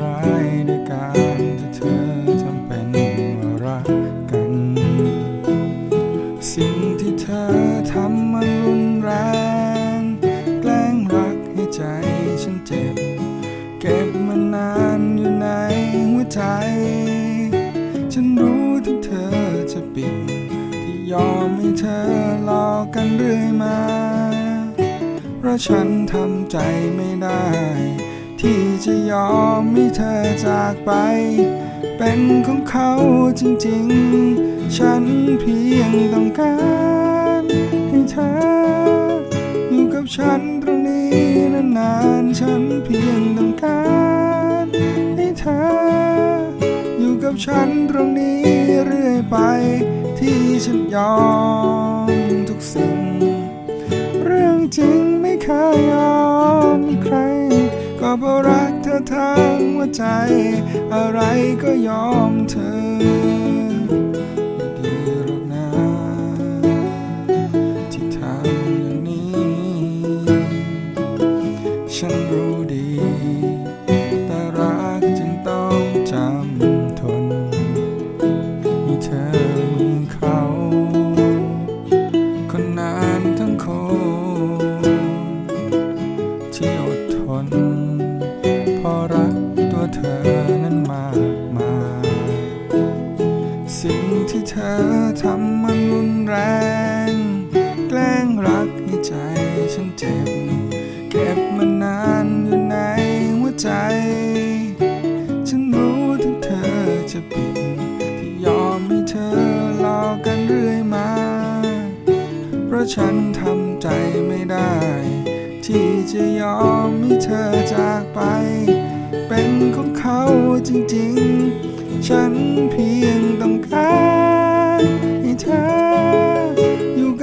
ร้ายด้วยารที่เธอทำเป็นรักกัน สิ่งที่เธอทำมันรุนแรง แกล้งรักให้ใจฉันเจ็บ เก็บมานานอยู่ในหัวใจ ฉันรู้ถึงเธอจะปิด ที่ยอมให้เธอหลอกกันเรื่อยมา เพราะฉันทำใจไม่ได้ ที่จะยอมให้เธอจากไป เป็นของเขาจริงๆ ฉันเพียงต้องการให้เธอ อยู่กับฉันตรงนี้นานๆ ฉันเพียงต้องการให้เธอ อยู่กับฉันตรงนี้เรื่อยไปที่ฉันยอม ใจ อะไรก็ยอมเธอำมันรุนแรง แกล้งรักให้ใจฉันเจ็บ เก็บมันนานอยู่ในหัวใจ ฉันรู้ถึงเธอจะผิดที่ยอมให้เธอหลอกกันเรื่อยมา เพราะฉันทำใจไม่ได้ ที่จะยอมให้เธอจากไป เป็นของเขาจริงๆ ฉันเพียงต้องการ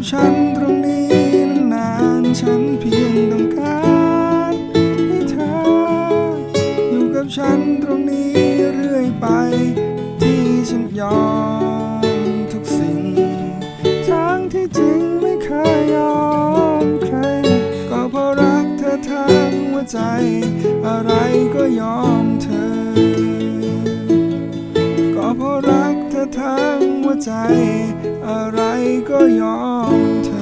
กับฉันตรงนี้นานฉันเพียงต้องการให้เธอ อยู่กับฉันตรงนี้เรื่อยไป ที่ฉันยอมทุกสิ่ง ทั้งที่จริงไม่เคยยอมใคร ก็เพราะรักเธอทั้งหัวใจ อะไรก็ยอมเธอ ก็เพราะรักเธอทั้ง ใจ อะไรก็ยอมเธอ